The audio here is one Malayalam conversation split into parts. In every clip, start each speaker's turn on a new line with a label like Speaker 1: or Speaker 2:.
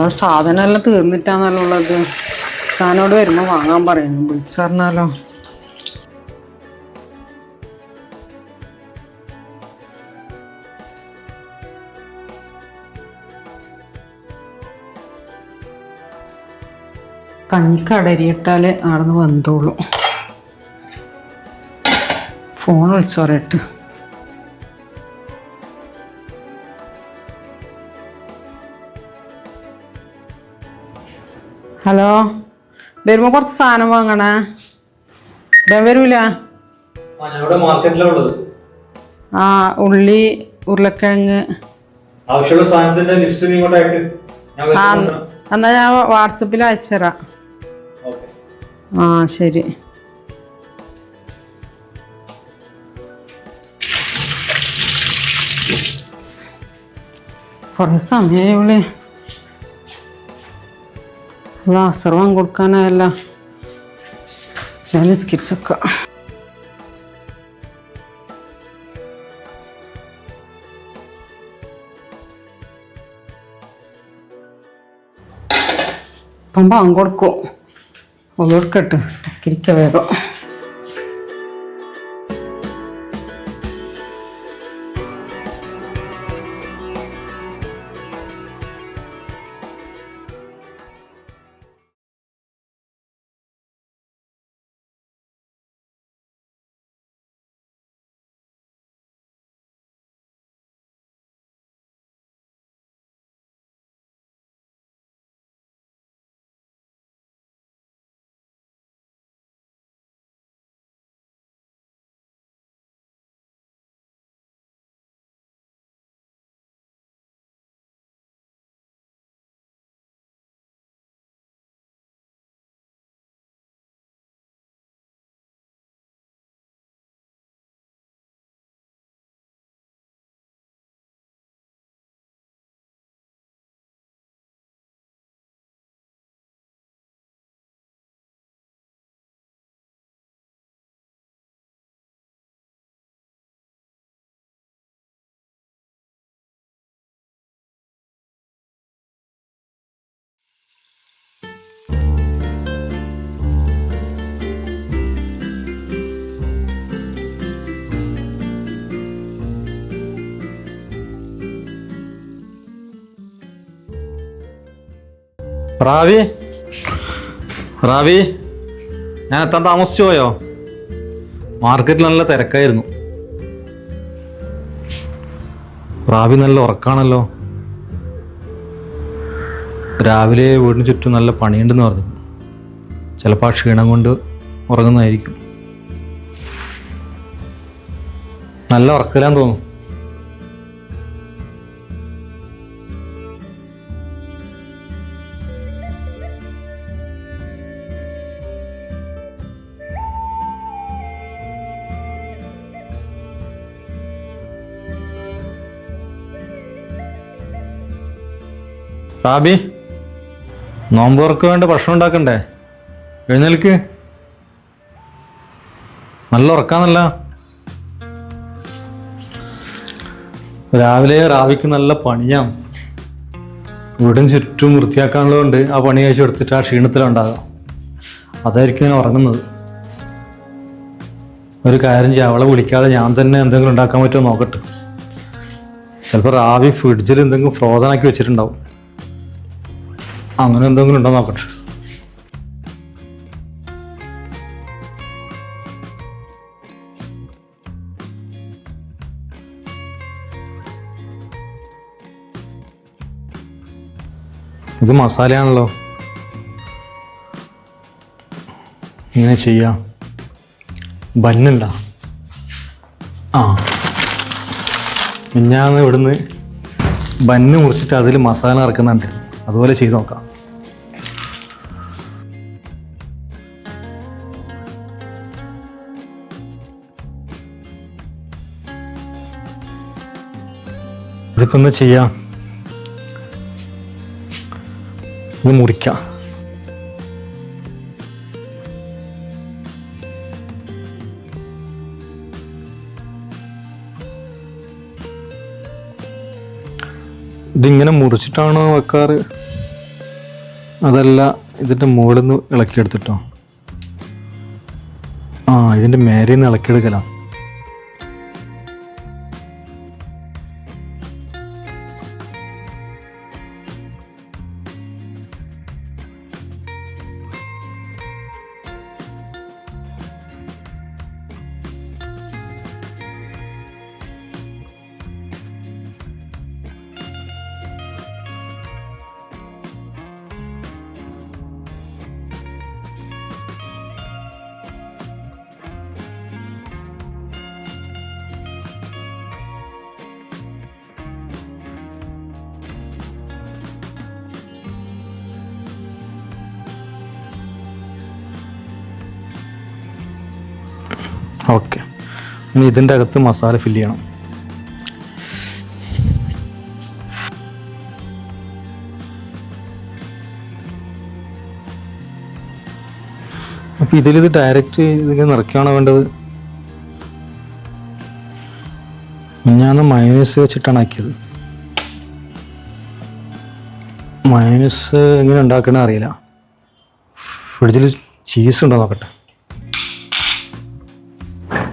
Speaker 1: അത് സാധനം എല്ലാം തീർന്നിട്ടാന്നല്ലോ ഉള്ളത് താനോട് വരുമ്പോൾ വാങ്ങാൻ പറയുന്നു വിളിച്ചു പറഞ്ഞാലോ കഞ്ഞിക്ക് അടരിയിട്ടാൽ ആടുന്ന് വന്നോളൂ. ഫോൺ വിളിച്ചോരട്ട് ഹലോ? വരുമ്പോ കുറച്ച് സാധനം വാങ്ങണേ. ഇടാൻ വരൂല?
Speaker 2: ആ
Speaker 1: ഉള്ളി ഉരുളക്കിഴങ്ങ്.
Speaker 2: ആവശ്യമുള്ള സാധനത്തിന്റെ ലിസ്റ്റ് നീ ഞാൻ
Speaker 1: എന്നാ ഞാൻ വാട്സപ്പിൽ അയച്ചുതരാം. ആ ശരി. കുറേ സമയമായി വിളി സർവം കൊടുക്കാനായല്ല. ഞാൻ നിസ്കരിച്ചൊക്കെ പമ്പ കൊടുക്കും. ഒതുകൊടുക്കട്ടെ നിസ്കരിക്ക വേഗം.
Speaker 2: റാവി? റാവി ഞാൻ എത്താൻ താമസിച്ചു പോയോ? മാർക്കറ്റിൽ നല്ല തിരക്കായിരുന്നു. റാവി നല്ല ഉറക്കാണല്ലോ. രാവിലെ വീടിന് ചുറ്റും നല്ല പണിയുണ്ടെന്ന് പറഞ്ഞു. ചിലപ്പോൾ ആ ക്ഷീണം കൊണ്ട് ഉറങ്ങുന്നതായിരിക്കും. നല്ല ഉറക്കലാന്ന് തോന്നുന്നു. റാബി നോമ്പോർക്ക് വേണ്ട ഭക്ഷണം ഉണ്ടാക്കണ്ടേ? എഴുന്നേൽക്ക്. നല്ല ഉറക്കാന്നല്ല. രാവിലെ റാവിക്ക് നല്ല പണിയാം. വീടിന് ചുറ്റും വൃത്തിയാക്കാനുള്ളതുകൊണ്ട് ആ പണി കഴിച്ച് എടുത്തിട്ട് ആ ക്ഷീണത്തിലുണ്ടാകാം. അതായിരിക്കും ഞാൻ ഉറങ്ങുന്നത്. ഒരു കാര്യം ചെയ്യാം അവളെ വിളിക്കാതെ ഞാൻ തന്നെ എന്തെങ്കിലും ഉണ്ടാക്കാൻ പറ്റുമോ നോക്കട്ടെ. ചിലപ്പോൾ റാവി ഫ്രിഡ്ജിൽ എന്തെങ്കിലും ഫ്രോസൺ ആക്കി വെച്ചിട്ടുണ്ടാവും. അങ്ങനെ എന്തെങ്കിലും ഉണ്ടോ നോക്കട്ടെ. ഇത് മസാലയാണല്ലോ. ഇങ്ങനെ ചെയ്യാം. ബന്നുണ്ട? ആ. ഞാൻ ഇവിടുന്ന് ബന്ന് മുറിച്ചിട്ട് അതിൽ മസാല ഇറക്കുന്നുണ്ട്. അതുപോലെ ചെയ്ത് നോക്കാം. ഇതിപ്പോ ഒന്ന് ചെയ്യാം. ഇത് മുറിക്കാം. ഇതിങ്ങനെ മുറിച്ചിട്ടാണോ വെക്കാറ്? അതല്ല ഇതിന്റെ മുകളിൽ നിന്ന് ഇളക്കിയെടുത്തിട്ടോ? ആ ഇതിന്റെ മേലെ നിന്ന് ഇളക്കിയെടുക്കലാ. ഓക്കെ. ഇനി ഇതിന്റെ അകത്ത് മസാല ഫില്ല് ചെയ്യണം. അപ്പം ഇതിലിത് ഡയറക്റ്റ് ഇതിങ്ങനെ നിറയ്ക്കുകയാണോ വേണ്ടത്? ഞാൻ മയനസ് വെച്ചിട്ടാണ് ആക്കിയത്. മയനസ് എങ്ങനെ ഉണ്ടാക്കണമെന്ന് അറിയില്ല. ഫ്രിഡ്ജിൽ ചീസ് ഉണ്ടോ നോക്കട്ടെ.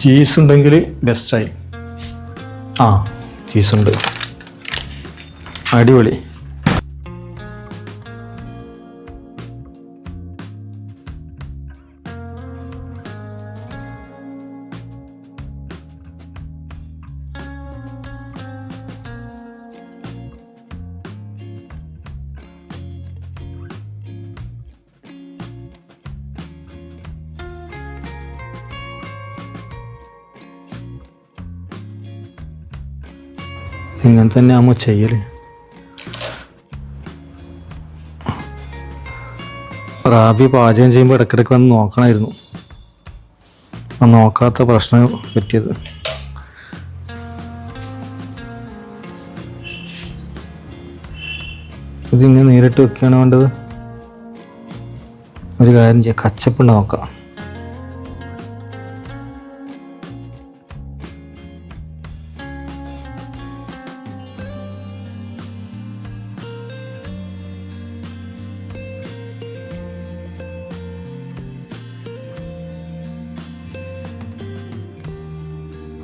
Speaker 2: ചീസ് ഉണ്ടെങ്കിൽ ബെസ്റ്റായി ആ ചീസ് ഉണ്ട്. അടിപൊളി. ഇങ്ങനെ തന്നെ അമ്മ ചെയ്യൽ റാബി പാചകം ചെയ്യുമ്പോൾ ഇടയ്ക്കിടയ്ക്ക് വന്ന് നോക്കണമായിരുന്നു നോക്കാത്ത പ്രശ്നം പറ്റിയത്. ഇതിങ്ങനെ നേരിട്ട് വെക്കുകയാണ് വേണ്ടത്? ഒരു കാര്യം ചെയ്യാം. കച്ചപ്പുണ്ട് നോക്കാം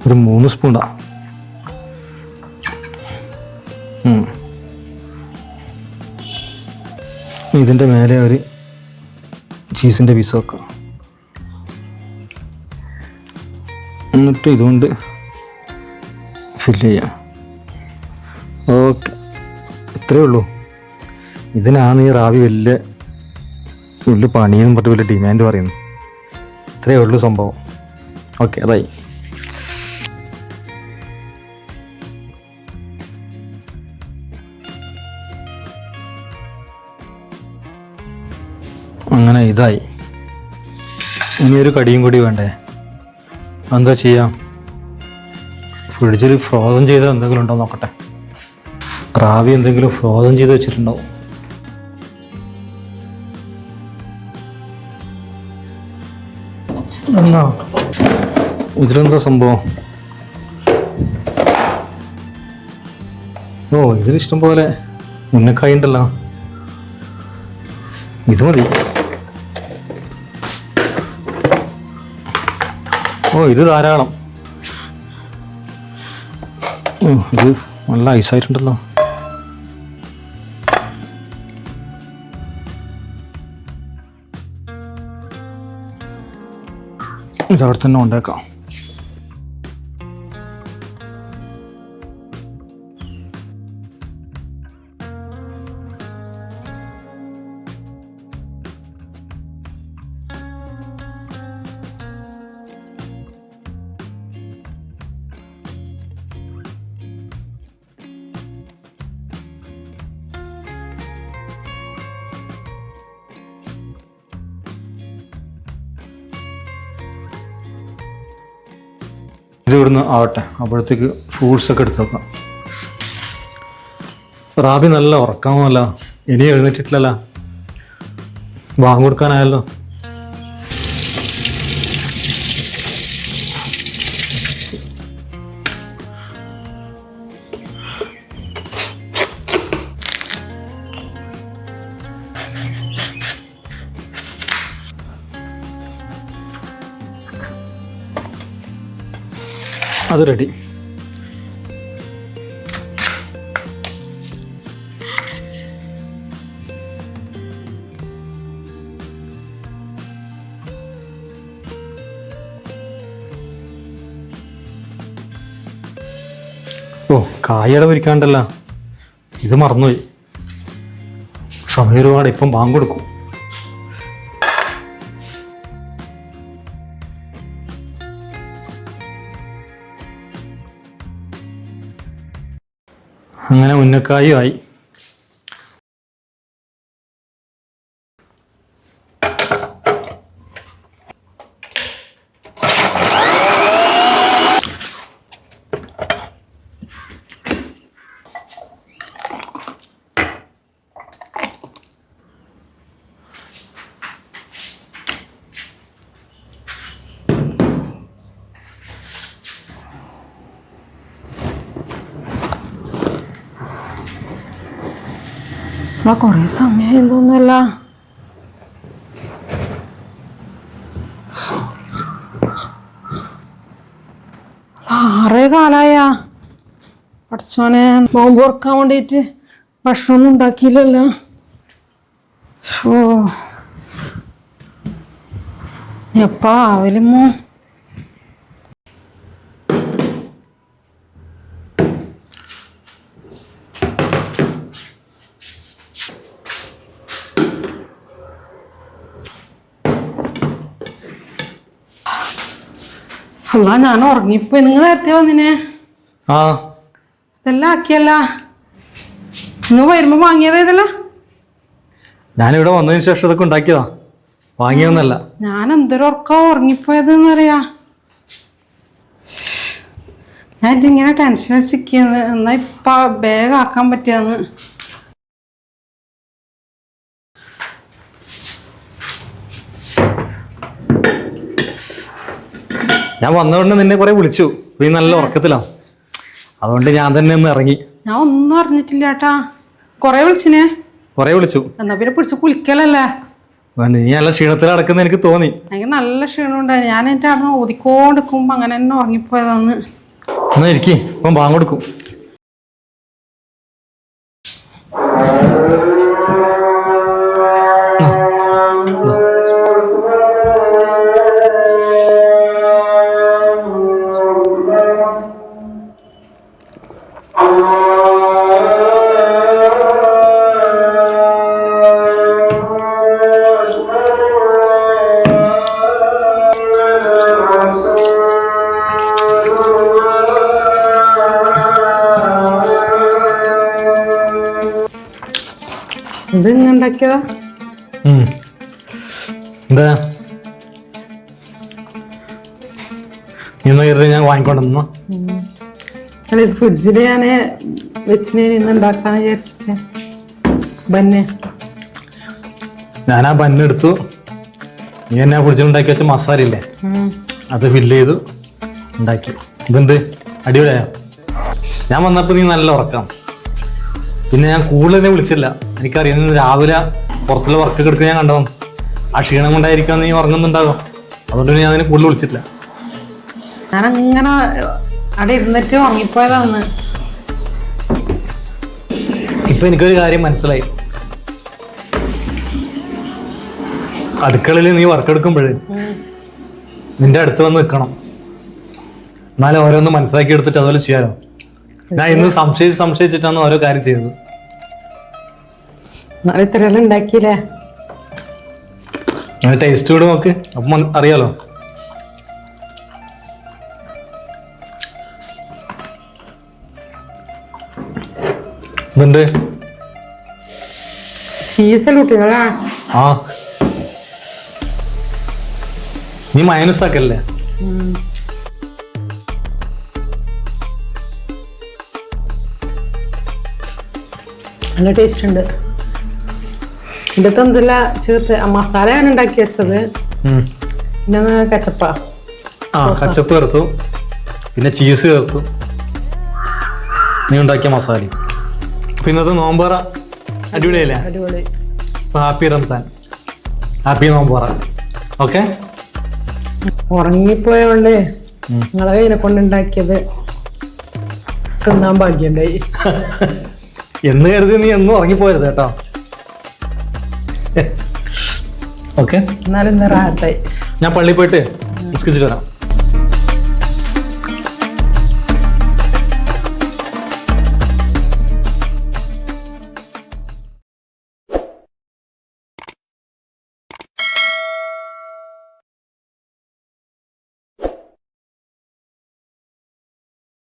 Speaker 2: ഒരു മൂന്ന് ഉം. ഇതിന്റെ മേലെ ഒരു ചീസിന്റെ പീസ് വെക്കാം. എന്നിട്ട് ഇതുകൊണ്ട് ഫില്ല് ചെയ്യാം. ഓക്കെ ഇത്രയേ ഉള്ളൂ. ഇതിനാണ് ഈ റാവി വലിയ വലിയ പണിയെന്ന് പറഞ്ഞിട്ട് വലിയ ഡിമാൻഡ് പറയുന്നു ഇത്രയേ ഉള്ളൂ സംഭവം. ഓക്കെ അതായി. ഇതായി. ഇനി ഒരു കടിയും കൂടി വേണ്ടേ? എന്താ ചെയ്യാം? ഫ്രിഡ്ജിൽ ഫ്രോസൺ ചെയ്ത എന്തെങ്കിലും ഉണ്ടോ നോക്കട്ടെ. റാവി എന്തെങ്കിലും ഫ്രോസൺ ചെയ്ത് വെച്ചിട്ടുണ്ടാവും എന്നാ? ഇതിലെന്താ സംഭവം? ഓ ഇതിലിഷ്ടം പോലെ മുന്നക്കായി ഉണ്ടല്ലോ. ഇത് മതി. ഓ ഇത് ധാരാളം. ഓ ഇത് നല്ല ഐസായിട്ടുണ്ടല്ലോ ഇതവിടെ തന്നെ ഉണ്ടാക്കാം. ഇത് ഇവിടുന്ന് ആവട്ടെ. അപ്പോഴത്തേക്ക് ഫ്രൂട്ട്സ് ഒക്കെ എടുത്ത് വെക്കാം. റാബി നല്ല ഉറക്കാമല്ല ഇനി എഴുന്നേറ്റിട്ടില്ലല്ല. വാങ്ങി കൊടുക്കാനായല്ലോ. അത് റെഡി. ഓ കായട ഒരുക്കാണ്ടല്ല ഇത് മറന്നുപോയി. സമയം ഒരുപാട് ഇപ്പം ബാങ്ക് കൊടുക്കും. അങ്ങനെ ഉന്നക്കായും ആയി
Speaker 1: ആ കൊറേ സമയം ആറേ കാലായ. പഠിച്ചോനെ നോമ്പ് ഉറക്കാൻ വേണ്ടിയിട്ട് ഭക്ഷണമൊന്നും ഉണ്ടാക്കിയില്ലല്ലോ. എപ്പാ ആവലുമോ അല്ല ഞാൻ ഉറങ്ങിപ്പോയി. നിങ്ങൾ നേരത്തെ വന്നിനെ?
Speaker 2: ആ.
Speaker 1: ഇതെല്ലാം ആക്കിയല്ല. നിങ്ങൾ വരുമ്പോ വാങ്ങിയതാ ഇതെല്ലാം?
Speaker 2: ഞാനിവിടെ വന്നതിന് ശേഷം ഇതൊക്കെ ഉണ്ടാക്കിയതാ. വാങ്ങിയൊന്നല്ല
Speaker 1: ഞാൻ എന്തൊരു ഉറക്കാ ഉറങ്ങിപ്പോയത് എന്നറിയാ ഞാൻ ഇങ്ങനെ ടെൻഷൻ അടിച്ചിരിക്കുന്നത് എന്നാ ഇപ്പൊ ബാഗ് ആക്കാൻ പറ്റിയാന്ന്
Speaker 2: ഞാൻ വന്നതുകൊണ്ട് നിന്നെ കുറെ വിളിച്ചു. നീ നല്ല ഉറക്കത്തിലാണ് അതുകൊണ്ട് ഞാൻ തന്നെ ഒന്ന് ഇറങ്ങി.
Speaker 1: ഞാൻ ഒന്നും അറിഞ്ഞിട്ടില്ല ഏട്ടാ. കൊറേ വിളിച്ചിനെ.
Speaker 2: കുറെ വിളിച്ചു.
Speaker 1: എന്നാ പിന്നെ പിടിച്ച് കുളിക്കലല്ലേ?
Speaker 2: വേണ്ട നീ നല്ല ക്ഷീണത്തിൽ അടക്കുന്ന എനിക്ക് തോന്നി.
Speaker 1: എനിക്ക് നല്ല ക്ഷീണമുണ്ടായി ഞാൻ എന്റെ അവിടെ ഓതിക്കോണ്ടിരിക്കുമ്പോ അങ്ങനെ തന്നെ ഉറങ്ങിപ്പോയതാന്ന്.
Speaker 2: എന്നാ ഇരിക്കേ. ഇപ്പം ബാങ്ക് കൊടുക്കും.
Speaker 1: ഇത്
Speaker 2: ഉം. എന്താ? നീ ഒന്ന് കയറി ഞാൻ വാങ്ങിക്കൊണ്ടെന്നോ
Speaker 1: അല്ല ഇത് ഫ്രിഡ്ജിൽ ഞാൻ വെച്ചിന് ഇന്ന് ഉണ്ടാക്കാന്ന് വിചാരിച്ചിട്ട് ബന്നെ.
Speaker 2: ഞാൻ ആ ബന്നെടുത്തു നീ എന്നെ ഫ്രിഡ്ജിൽ ഉണ്ടാക്കി വെച്ച മസാല ഇല്ലേ? അത് ഫില്ല് ചെയ്തു. ഉണ്ടാക്കി. ഇതുണ്ട് അടിപൊളിയാ ഞാൻ വന്നപ്പോൾ നീ നല്ല ഉറക്കാം. പിന്നെ ഞാൻ കൂടുതൽ എന്നെ വിളിച്ചില്ല എനിക്കറിയാം ഇന്ന് രാവിലെ പുറത്തുള്ള വർക്ക് എടുക്കാൻ ഞാൻ കണ്ടതാണ് ആ ക്ഷീണം കൊണ്ടായിരിക്കാം നീ ഉറങ്ങുന്നുണ്ടാകും അതുകൊണ്ട് ഞാൻ അതിനെ കൂടുതൽ വിളിച്ചിട്ടില്ല.
Speaker 1: ഞാൻ അങ്ങനെ അവിടെ ഇരുന്നിട്ട് ഉറങ്ങിപ്പോയതാണ്
Speaker 2: ഇപ്പൊ എനിക്കൊരു കാര്യം മനസ്സിലായി. അടുക്കളയിൽ നീ വർക്ക് എടുക്കുമ്പോഴേ നിന്റെ അടുത്ത് വന്ന് നിൽക്കണം. എന്നാലും ഓരോന്ന് മനസ്സിലാക്കി എടുത്തിട്ട് അതുപോലെ ചെയ്യാലോ. ഞാൻ ഇന്ന് സംശയിച്ച് സംശയിച്ചിട്ടാണ് ഓരോ കാര്യം ചെയ്തത്
Speaker 1: ഇത്രയെല്ലാം ഉണ്ടാക്കിയില്ലേ?
Speaker 2: ടേസ്റ്റ് കൂടെ നോക്ക്. അപ്പം അറിയാലോ. ഇതുണ്ട്
Speaker 1: ചീസൽ കുട്ടികളാ?
Speaker 2: ആ. നീ മൈനസ് ആക്കല്ലേ?
Speaker 1: നല്ല ടേസ്റ്റ് ഉണ്ട്. ഇതൊക്കെ എന്തല്ല ചേർത്ത് മസാല ഞാൻ ഉണ്ടാക്കി വെച്ചത്. പിന്നെ കച്ചപ്പ?
Speaker 2: ആ കച്ചപ്പ് ചേർത്തു. പിന്നെ ചീസ് ചേർത്തു. നീ ഉണ്ടാക്കിയ മസാല പിന്നെ അത് നോമ്പറ അടിപൊളിയല്ലേ?
Speaker 1: അടിപൊളി.
Speaker 2: ഹാപ്പി റംസാൻ. ഹാപ്പി നോമ്പറ. ഓക്കെ?
Speaker 1: ഉറങ്ങിപ്പോയോണ്ട് നിങ്ങളെ കയ്യിനെ കൊണ്ടുണ്ടാക്കിയത് തിന്നാൻ ഭാഗ്യണ്ടായി.
Speaker 2: എന്ന് കരുതി നീ എന്നും ഉറങ്ങിപ്പോരുത് കേട്ടോ. ഓക്കെ
Speaker 1: എന്നാലും
Speaker 2: ഞാൻ പള്ളി പോയിട്ട് നിസ്കരിച്ചിട്ട് വരാം.